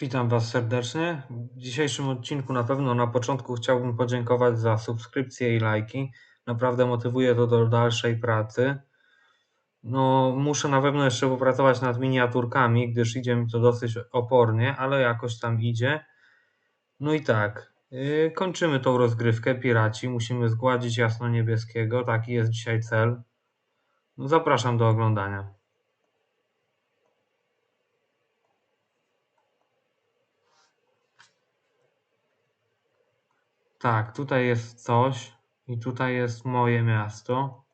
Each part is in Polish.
Witam Was serdecznie. W dzisiejszym odcinku na pewno na początku chciałbym podziękować za subskrypcje i lajki. Naprawdę motywuje to do dalszej pracy. No, muszę na pewno jeszcze popracować nad miniaturkami, gdyż idzie mi to dosyć opornie, ale jakoś tam idzie. No i tak, yy, kończymy tą rozgrywkę Piraci. Musimy zgładzić jasno-niebieskiego. Taki jest dzisiaj cel. No, zapraszam do oglądania. Tak, tutaj jest coś i tutaj jest moje miasto.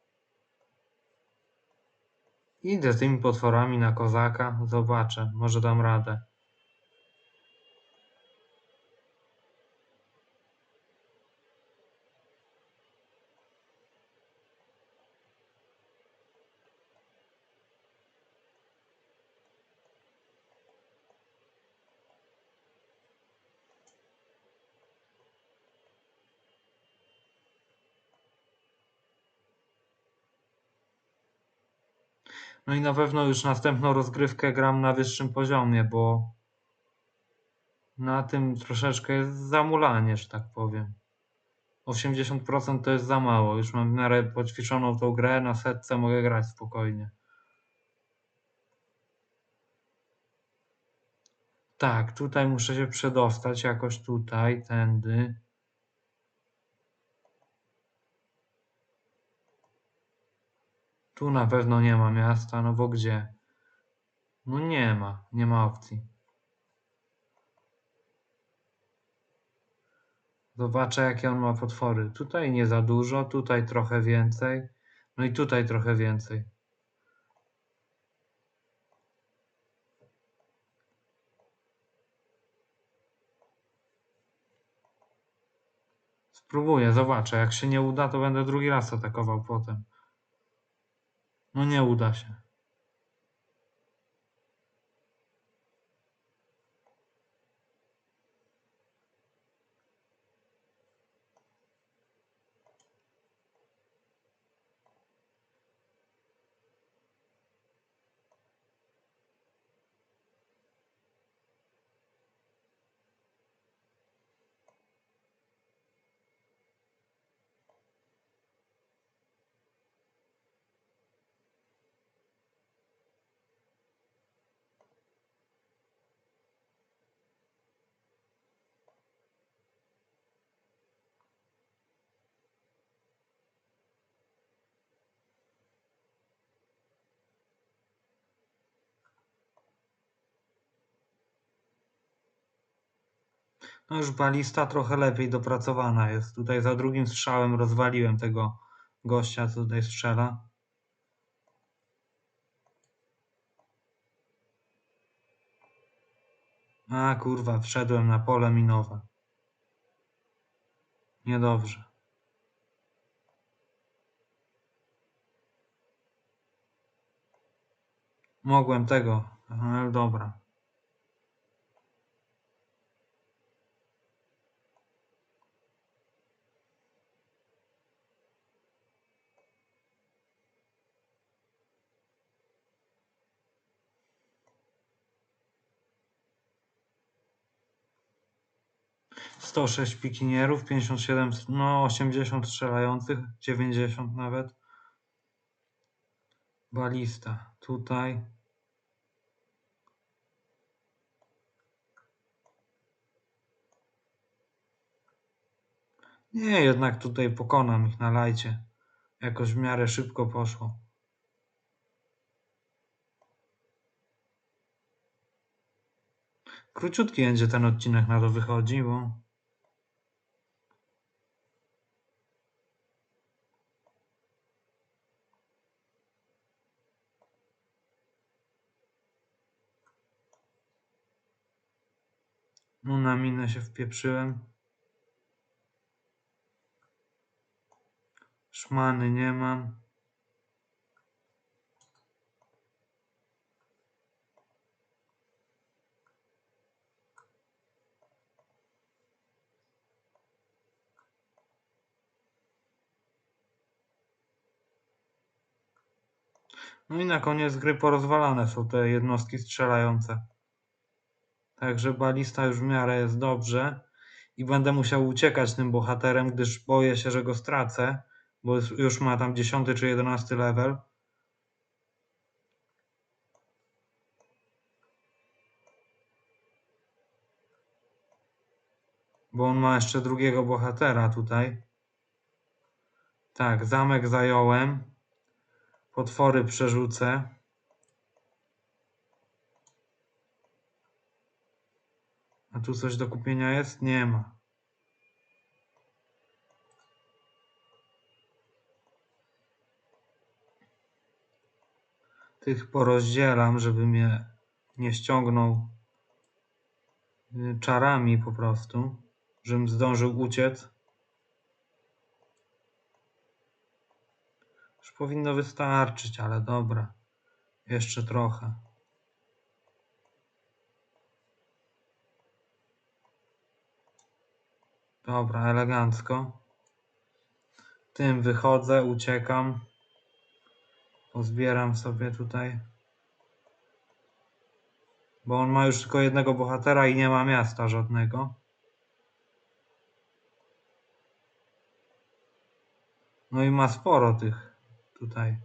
Idę z tymi potworami na kozaka, zobaczę, może dam radę. No i na pewno już następną rozgrywkę gram na wyższym poziomie, bo na tym troszeczkę jest zamulanie, że tak powiem. 80% to jest za mało. Już mam w miarę poćwiczoną tą grę, na setce mogę grać spokojnie. Tak, tutaj muszę się przedostać jakoś tutaj, tędy. Tu na pewno nie ma miasta, no bo gdzie? No nie ma, nie ma opcji. Zobaczę, jakie on ma potwory. Tutaj nie za dużo, tutaj trochę więcej. No i tutaj trochę więcej. Spróbuję, zobaczę. Jak się nie uda, to będę drugi raz atakował potem. No nie uda się. No już balista trochę lepiej dopracowana jest. Tutaj za drugim strzałem rozwaliłem tego gościa, co tutaj strzela. A kurwa, wszedłem na pole minowe. Niedobrze. Mogłem tego, ale dobra. Sto sześć pikinierów, pięćdziesiąt siedem, no osiemdziesiąt strzelających, dziewięćdziesiąt nawet. Balista tutaj. Nie, jednak tutaj pokonam ich na lajcie. Jakoś w miarę szybko poszło. Króciutki będzie ten odcinek na to wychodzi, bo no na minę się wpieprzyłem. Szmany nie mam. No i na koniec gry porozwalane są te jednostki strzelające. Także balista już w miarę jest dobrze. I będę musiał uciekać tym bohaterem, gdyż boję się, że go stracę, bo już ma tam 10 czy 11 level. Bo on ma jeszcze drugiego bohatera tutaj. Tak, zamek zająłem. Potwory przerzucę. A tu coś do kupienia jest? Nie ma. Tych porozdzielam, żeby mnie nie ściągnął y, czarami po prostu, żebym zdążył uciec. Już powinno wystarczyć, ale dobra. Jeszcze trochę. Dobra, elegancko. Tym wychodzę, uciekam. Pozbieram sobie tutaj. Bo on ma już tylko jednego bohatera i nie ma miasta żadnego. No i ma sporo tych tutaj.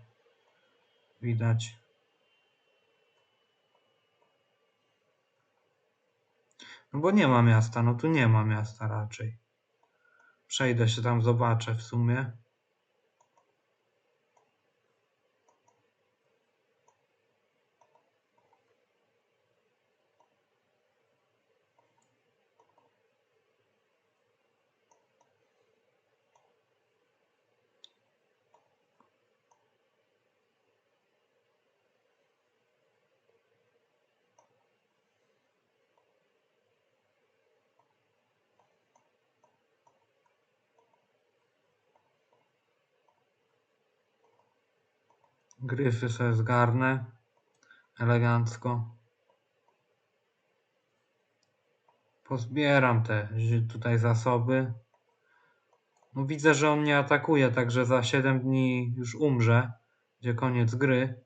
Widać. No bo nie ma miasta, no tu nie ma miasta raczej. Przejdę się tam, zobaczę w sumie. Gryfy sobie zgarnę. Elegancko. Pozbieram te tutaj zasoby. No widzę, że on nie atakuje, także za 7 dni już umrze. Będzie koniec gry.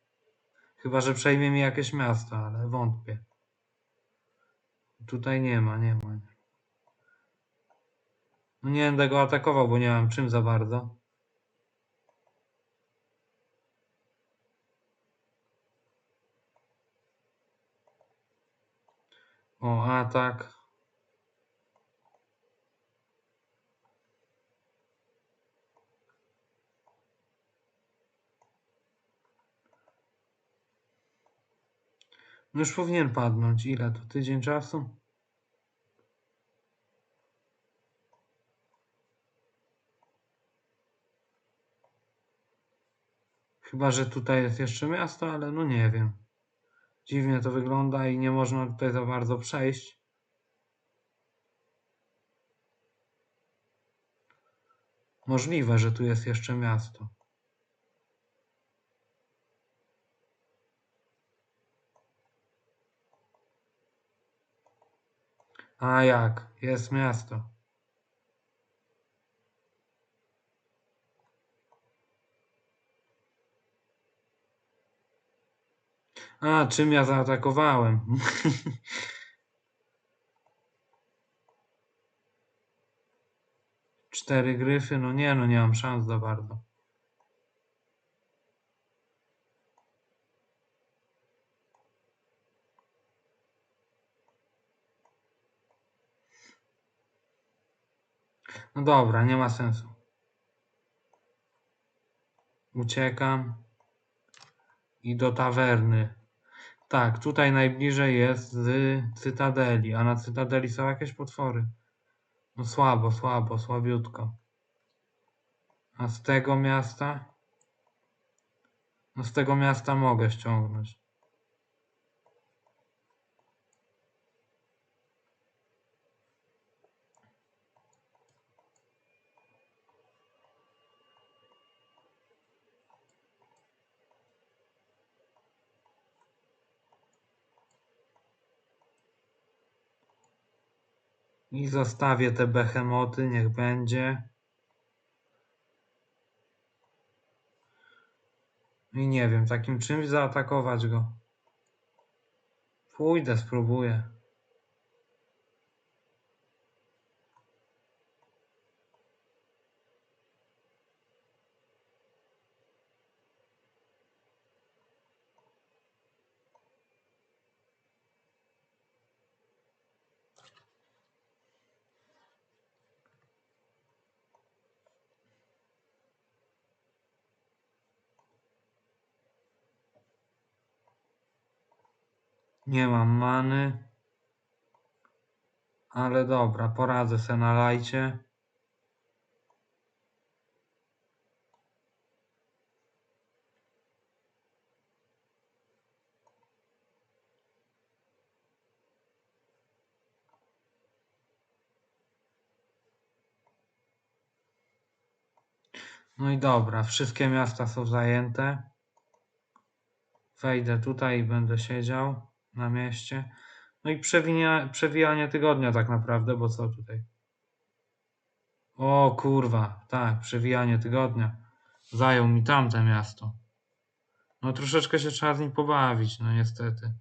Chyba, że przejmie mi jakieś miasto, ale wątpię. Tutaj nie ma, nie ma. No nie będę go atakował, bo nie mam czym za bardzo. O, atak. No już powinien padnąć. Ile to? Tydzień czasu? Chyba, że tutaj jest jeszcze miasto, ale no nie wiem. Dziwnie to wygląda i nie można tutaj za bardzo przejść. Możliwe, że tu jest jeszcze miasto. A jak? Jest miasto. A, czym ja zaatakowałem? Cztery gryfy? No nie, no nie mam szans za bardzo. No dobra, nie ma sensu. Uciekam. I do tawerny. Tak, tutaj najbliżej jest z Cytadeli, a na Cytadeli są jakieś potwory. No słabo, słabo, słabiutko. A z tego miasta? No z tego miasta mogę ściągnąć. I zostawię te behemoty, niech będzie. I nie wiem, takim czymś zaatakować go. Pójdę, spróbuję. Nie mam many. Ale dobra, poradzę se na lajcie. No i dobra, wszystkie miasta są zajęte. Wejdę tutaj i będę siedział na mieście. No i przewinia, przewijanie tygodnia tak naprawdę, bo co tutaj? O kurwa, tak, przewijanie tygodnia. Zajął mi tamte miasto. No troszeczkę się trzeba z nim pobawić, no niestety.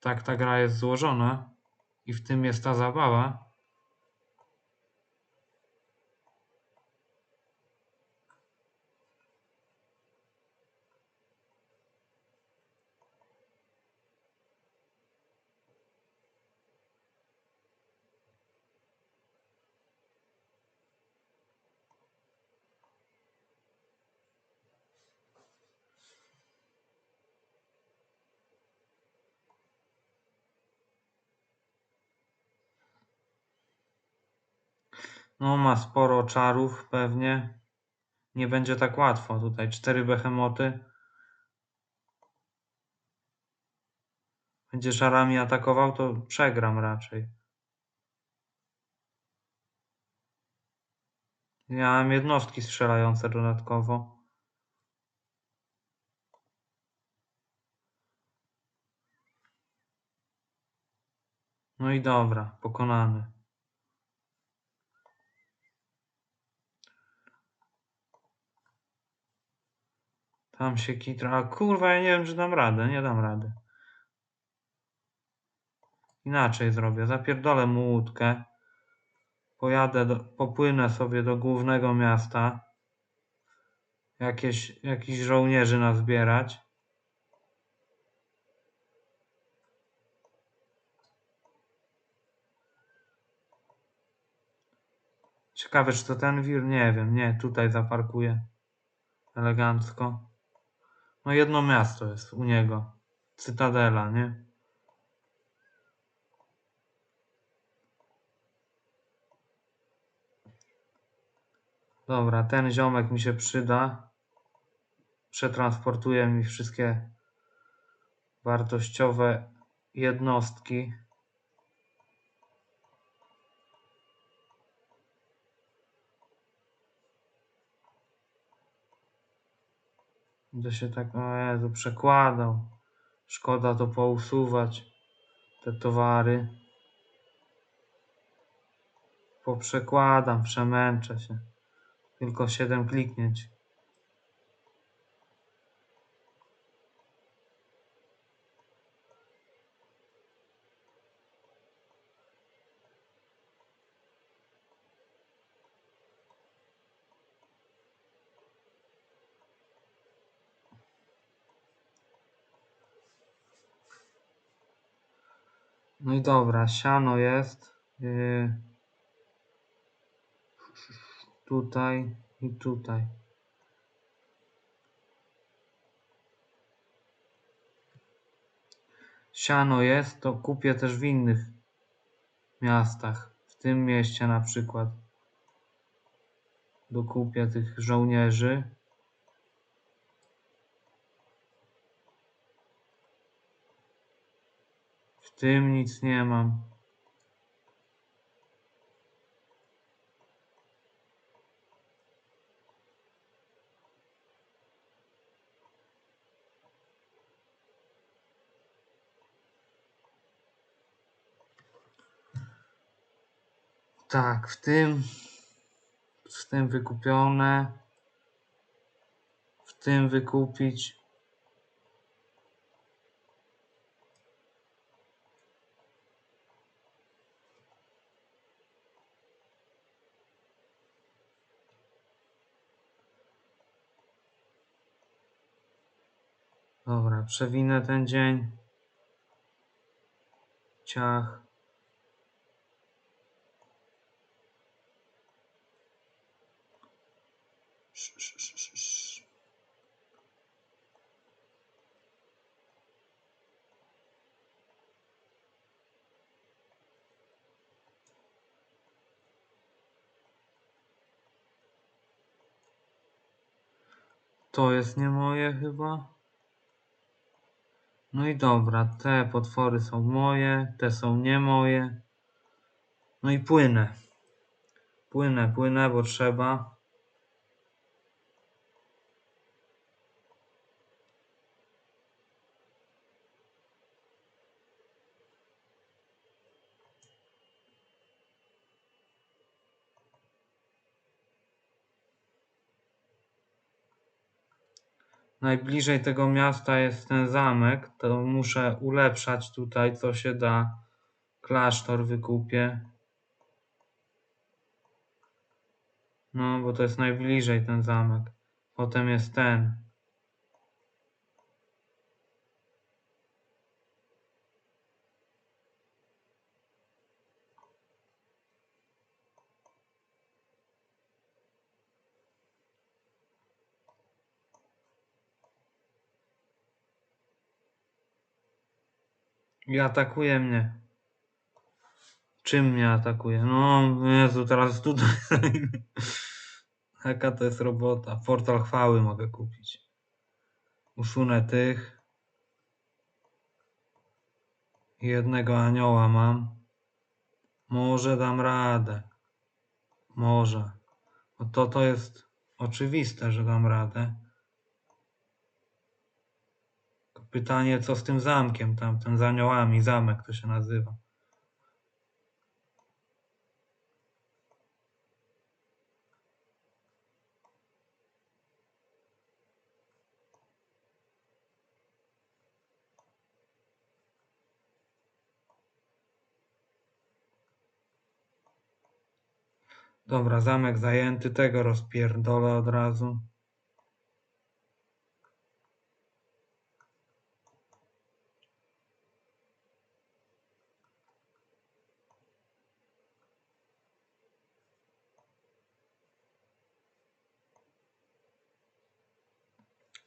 Tak ta gra jest złożona i w tym jest ta zabawa. No ma sporo czarów pewnie. Nie będzie tak łatwo tutaj. Cztery behemoty. Będzie czarami atakował, to przegram raczej. Ja mam jednostki strzelające dodatkowo. No i dobra, pokonany. Tam się kitra. A kurwa, ja nie wiem, czy dam radę. Nie dam rady. Inaczej zrobię. Zapierdolę mu łódkę. Pojadę, do, popłynę sobie do głównego miasta. Jakieś, jakichś żołnierzy nazbierać. Ciekawe, czy to ten wir? Nie wiem. Nie, tutaj zaparkuję. Elegancko. No jedno miasto jest u niego. Cytadela, nie? Dobra, ten ziomek mi się przyda. Przetransportuje mi wszystkie wartościowe jednostki. Będę się tak, o Jezu, przekładał. Szkoda to pousuwać, te towary. Poprzekładam, przemęczę się. Tylko 7 kliknięć. No i dobra, siano jest. Yy, tutaj i tutaj. Siano jest, to kupię też w innych miastach. W tym mieście na przykład. Dokupię tych żołnierzy. W tym nic nie mam. Tak, w tym. Z tym wykupione. W tym wykupić. Dobra, przewinę ten dzień. Ciach. To jest nie moje chyba. No i dobra, te potwory są moje, te są nie moje. No i płynę. Płynę, płynę, bo trzeba. Najbliżej tego miasta jest ten zamek, to muszę ulepszać tutaj co się da. Klasztor wykupię. No, bo to jest najbliżej ten zamek. Potem jest ten. I atakuje mnie. Czym mnie atakuje? No, Jezu, teraz tutaj. Jaka to jest robota? Portal chwały mogę kupić. Usunę tych. Jednego anioła mam. Może dam radę. Może. Bo to to jest oczywiste, że dam radę. Tylko Pytanie, co z tym zamkiem tamten, z aniołami, zamek to się nazywa. Dobra, zamek zajęty, tego rozpierdolę od razu.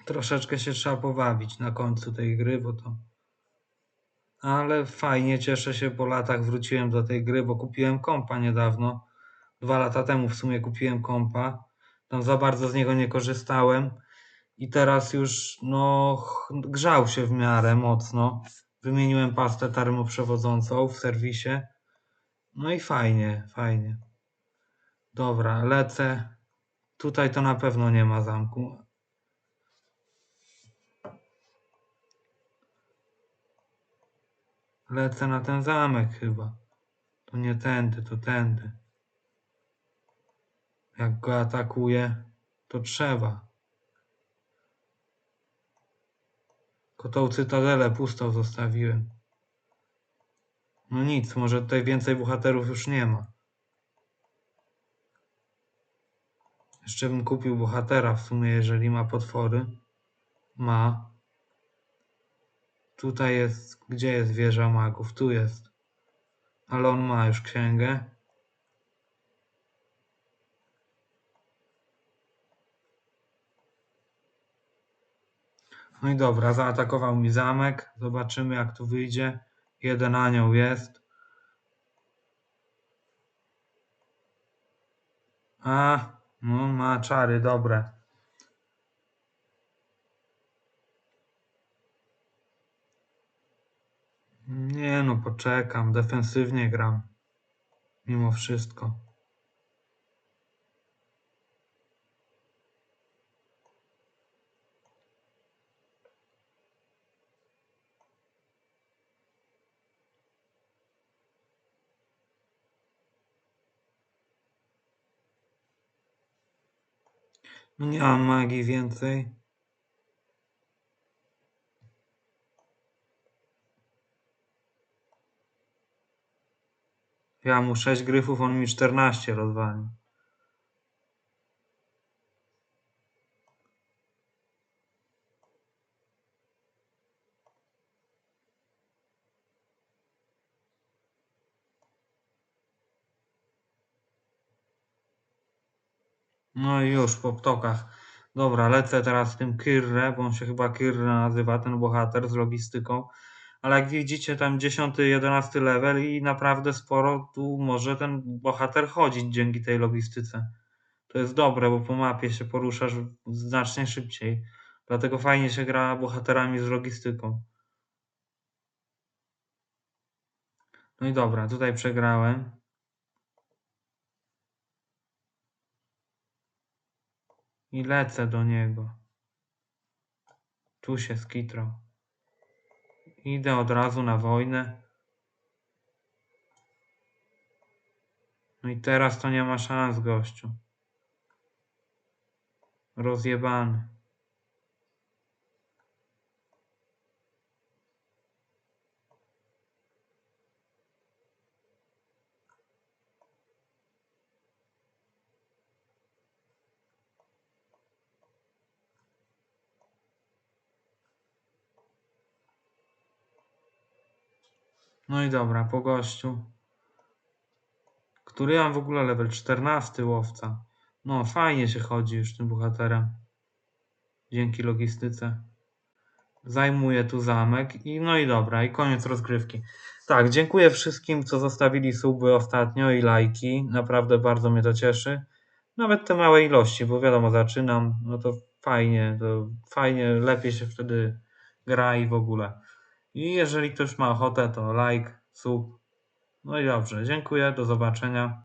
Troszeczkę się trzeba powabić na końcu tej gry, bo to. Ale fajnie, cieszę się, po latach wróciłem do tej gry, bo kupiłem kompa niedawno. Dwa lata temu w sumie kupiłem kompa. Tam za bardzo z niego nie korzystałem. I teraz już, no, grzał się w miarę mocno. Wymieniłem pastę termoprzewodzącą w serwisie. No i fajnie, fajnie. Dobra, lecę. Tutaj to na pewno nie ma zamku. Lecę na ten zamek chyba. To nie tędy, to tędy. Jak go atakuje, to trzeba. Tylko tą cytadelę pustą zostawiłem. No nic, może tutaj więcej bohaterów już nie ma. Jeszcze bym kupił bohatera w sumie, jeżeli ma potwory. Ma. Tutaj jest, gdzie jest wieża magów? Tu jest. Ale on ma już księgę. No i dobra, zaatakował mi zamek. Zobaczymy jak tu wyjdzie. Jeden anioł jest. A, no ma czary dobre. Nie no, poczekam. Defensywnie gram. Mimo wszystko. No nie mam magii więcej. Ja mu 6 gryfów, on mi 14 rozwalił. No i już po ptokach. Dobra, lecę teraz tym Kyrre, bo on się chyba Kyrre nazywa, ten bohater z logistyką. Ale jak widzicie, tam 10-11 level i naprawdę sporo tu może ten bohater chodzić dzięki tej logistyce. To jest dobre, bo po mapie się poruszasz znacznie szybciej. Dlatego fajnie się gra bohaterami z logistyką. No i dobra, tutaj przegrałem. I lecę do niego. Tu się skitrał. Idę od razu na wojnę. No i teraz to nie ma szans, gościu. Rozjebany. No i dobra, po gościu. Który ja mam w ogóle level 14 łowca. No, fajnie się chodzi już tym bohaterem. Dzięki logistyce. Zajmuję tu zamek i no i dobra, i koniec rozgrywki. Tak, dziękuję wszystkim, co zostawili suby ostatnio i lajki. Naprawdę bardzo mnie to cieszy. Nawet te małe ilości, bo wiadomo, zaczynam, no to fajnie, to fajnie, lepiej się wtedy gra i w ogóle. I jeżeli ktoś ma ochotę, to like, sub. No i dobrze, dziękuję, do zobaczenia.